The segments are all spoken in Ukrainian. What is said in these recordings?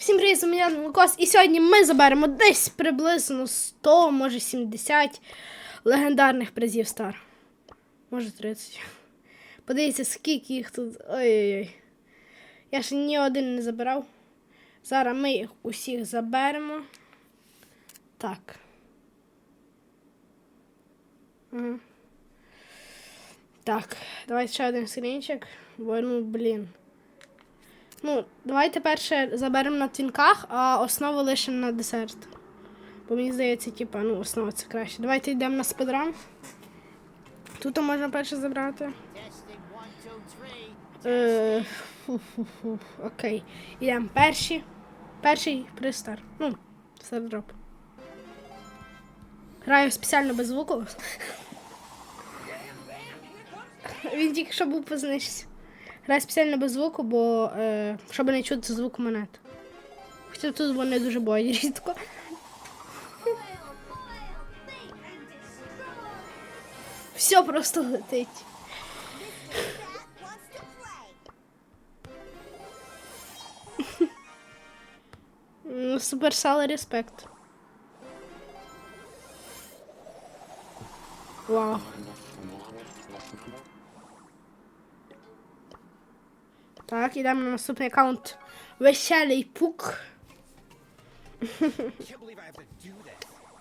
Всім привіт, у мене Лукас, і сьогодні ми заберемо десь приблизно 100, може 70 легендарних призів Стар. Може 30. Подивіться, скільки їх тут. Ой-ой-ой. Я ще ні один не забирав. Зараз ми їх усіх заберемо. Так. Ага. Так, давайте ще один скрінчик. Бо, ну, блін. Ну, давайте перше заберемо на твінках, а основу лишимо на десерт. Бо мені здається, типа, ну, основа це краще. Давайте йдемо на спидран. Тут можна перше забрати. Е. Окей. Йдемо перші. Перший пристар. Ну, стардроп. Граю спеціально без звуку. Він тільки що був познищився. Граю спеціально без звуку, бо е, щоб не чути звук монет. Хоча тут вони дуже боять рідко. Все просто летить. Ну, Суперсал респект. Вау. Так, ідемо на наступний аккаунт. Веселий пук.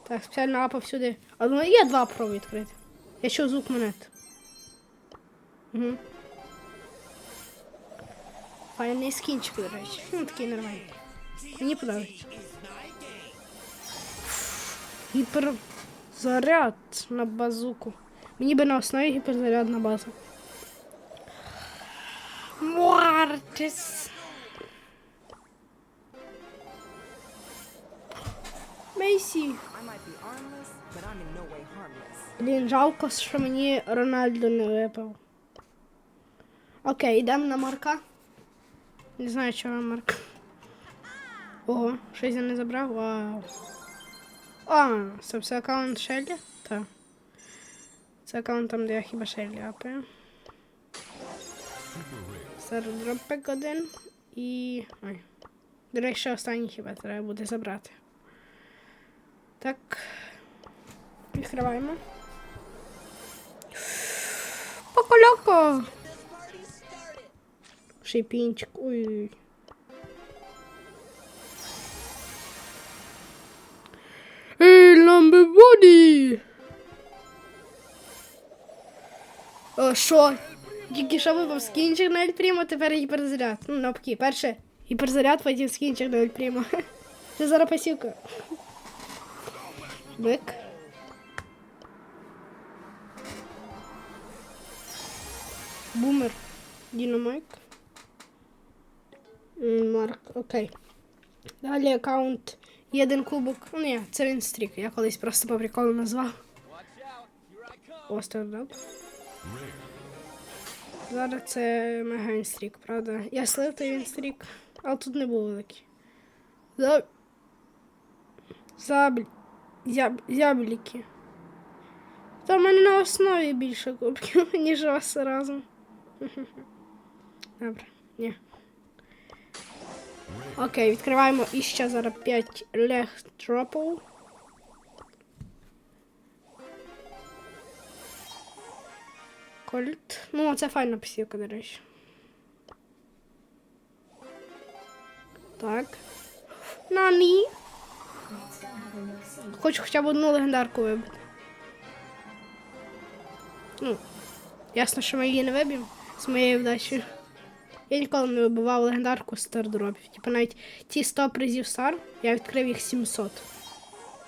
Так, спеціально апа всюди. А ну є два про відкрити. Я чув звук монет. Угу. Файний скінчик, до речі. Ну, такий нормальний. Мені подобається. Гіперзаряд на базуку. Мені би на основі гіперзарядна база. Way harmless. Блін, жалко, що мені Рональдо не випав. Окей, йдемо на Марка. Не знаю, чого Марк. Ого, щось я не забрав. Вау. А, це все аккаунт Шеллі? Так. Це аккаунт там, де я хіба Шеллі апаю. Сардропик один і. Ой. До речі, ще останній хіба треба буде забрати. Так. Відкриваємо. Поколяко! Шипінчик. Ой. Ей, ламбебоді! О, що? Тільки що випав скінчик на Ельпрімо, тепер гіперзаряд. Ну, навпаки, перше гіперзаряд, потім скінчик на Ельпрімо. Це зараз пасівка. Бик. Бумер. Дінамайк. Марк, окей. Далі аккаунт Єдин кубок. Ну, ні, це він стрік. Я колись просто по приколу назвав. Остердап. Зараз це мега інстрік, правда. Я слив той інстрік, але тут не був великий. За... Забль... Зяб... Зябліки. Та в мене на основі більше кубків, ніж вас разом. Добре, ні. Окей, відкриваємо іще зараз 5 легтропов. Кольт. Ну, це файна псівка, до речі. Так. Нані. Хочу хоча б одну легендарку вибити. Ну, ясно, що ми її не виб'ємо з моєю вдачею. Я ніколи не вибивав легендарку з стардропів. Типу навіть ті 100 призів стар, я відкрив їх 700.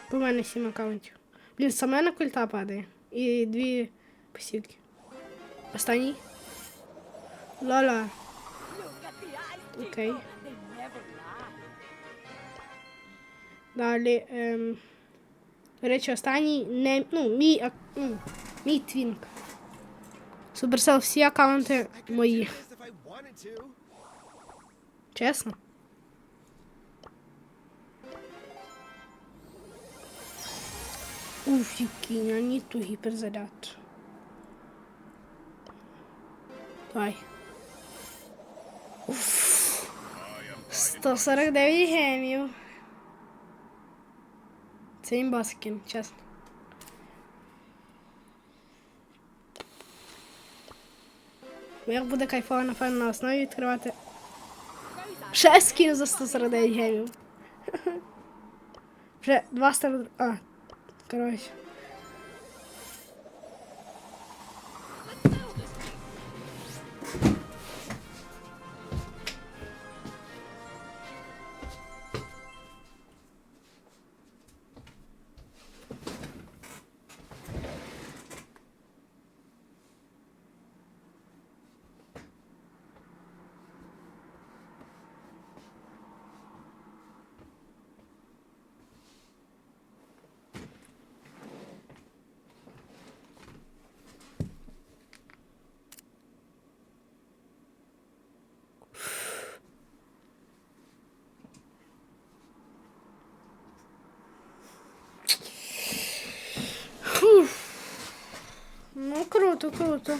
По мене 7 аккаунтів. Блін, саме на культа падає. І дві посівки. Останній. Лола. Окей. Далі. Ем... До речі, останній не. Ну, мій, ак- ну, мій твінк. Суперсел всі аккаунти мої. Чесно. Уф, який нані ту гіперзаряд. Давай. Уф. 149 гемів. Це імба скін, чесно. Як буде кайфово, напевно, на основі відкривати. Ще скін за 149 гемів. Вже два стар... А, коротше. Ну, круто, круто.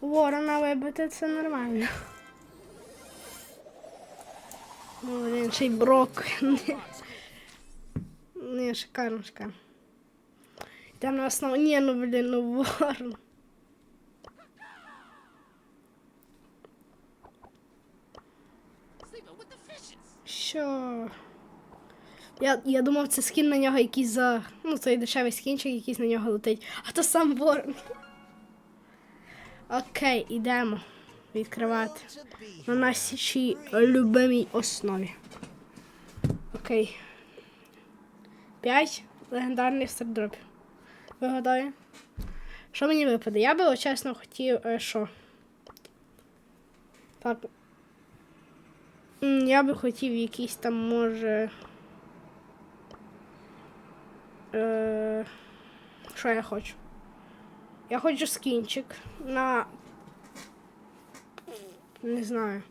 Ворона вибити це нормально. Ну, блін, ще й брок. Ні, шикарно, шикарно. Йдемо на основу. Ні, ну блін, ну ворон. Що? Я, я думав, це скін на нього якийсь за. Ну, цей дешевий скінчик, якийсь на нього летить. А то сам ворон. Окей, ідемо відкривати. На нашій любимій основі. Окей. П'ять легендарних стардропів. Ви готові? Що мені випаде? Я би, чесно, хотів, е, що? Так. Я би хотів якийсь там, може. Е, що я хочу? Я хочу скінчик на не знаю.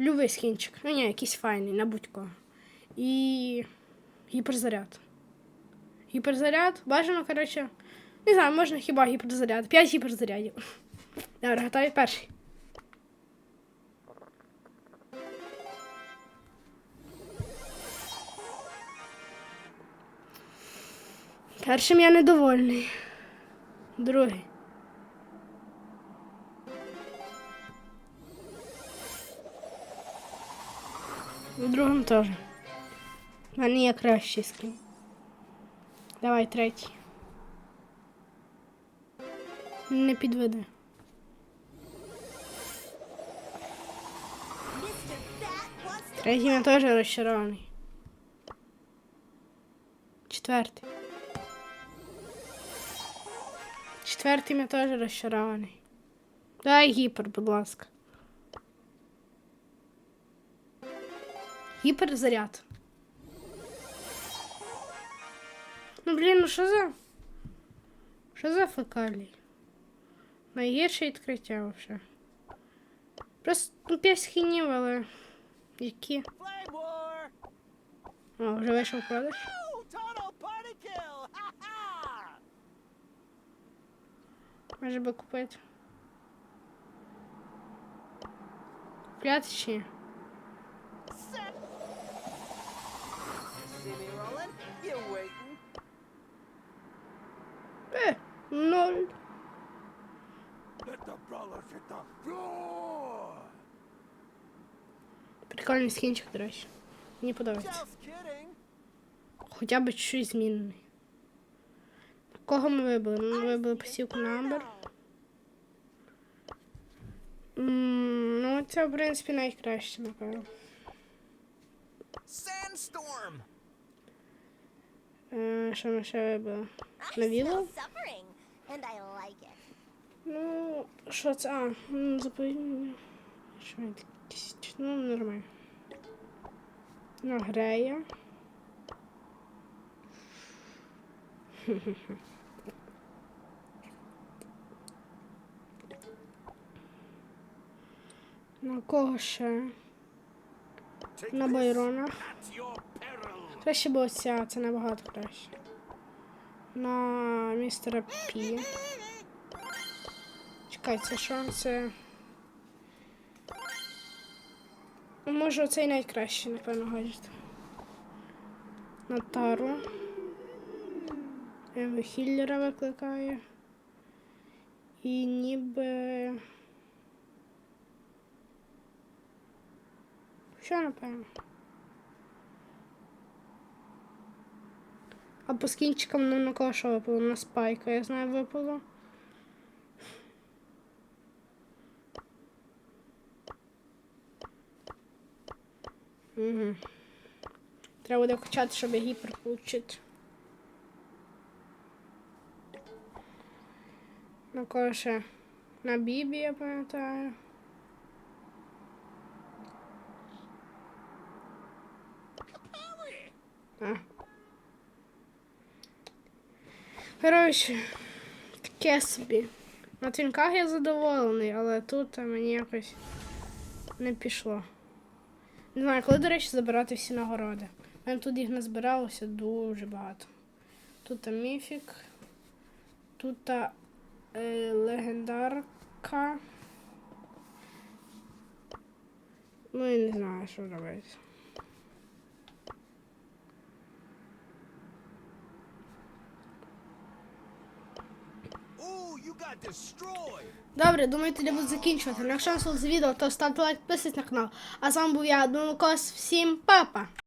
Любий скінчик. Ну ні, якийсь файний, на будь-кого. І гіперзаряд. Гіперзаряд, бажано, коротше. Не знаю, можна хіба гіперзаряд. П'ять гіперзарядів. Добре, готові перший. Першим я недовольний. Другий. У другому теж. У мене є кращий скін. Давай третій. Не підведи. Третій я теж розчарований. Четвертий. Четвертий я теж розчарований. Дай гіпер, будь ласка. Гіперзаряд. Ну, блін, ну що за. Що за фекалій? Найгірше відкриття взагалі. Просто ну, п'ять скінів, але. Які? О, вже вийшов продаж. żeby kupić Пляцчі. Э, ноль. Прикольный скинчик, короче. Мне подобается. Хотя бы чуть-чуть измененный. Кого ми вибили? Ми вибили посівку на Амбер. Ну, це, в принципі, найкраще, напевно. Sandstorm. Е, Що ми ще вибили? I На smell вілу? suffering, and I like it. Ну, що це? А, м, заповідні. Що він якийсь? Ну, нормально. Ну, греє. На кого ще? На Байрона. Краще було ця, це набагато краще. На містера Пі. Чекай, це? Це. Може, оцей найкращий, напевно, гаджет. На тару. Хіллера викликає. І ніби. Що, напевно? А по скінчикам ну, на кого що випало? На спайка, я знаю, випало. Угу. Треба буде качати, щоб гіпер получити. На кого ще? На Бібі, я пам'ятаю. Коротше, таке собі. На твінках я задоволений, але тут мені якось не пішло. Не знаю, коли, до речі, забирати всі нагороди. У мене тут їх назбиралося дуже багато. Тут міфік, тут е, легендарка. Ну і не знаю, що робити. Добре, думаю, тоді буду закінчувати. Ну, Якщо вам сподобалось відео, то ставте лайк, підписуйтесь на канал. А з вами був я, Дмитро Кос. Всім па-па!